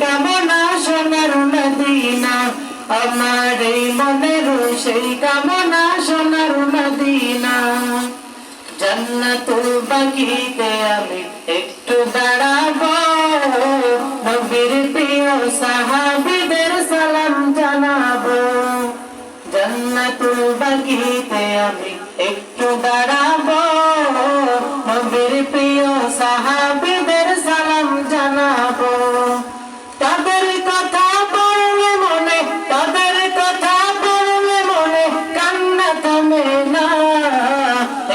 কামনা সোনার মদিনা আমার এই মনের সেই কামনা সোনার মদিনা জান্নাতুল বাকিতে আমি একটু দাঁড়াবো, নবীর প্রিয় সাহাবীদের সালাম জানাব। জান্নাতুল বাকিতে আমি একটু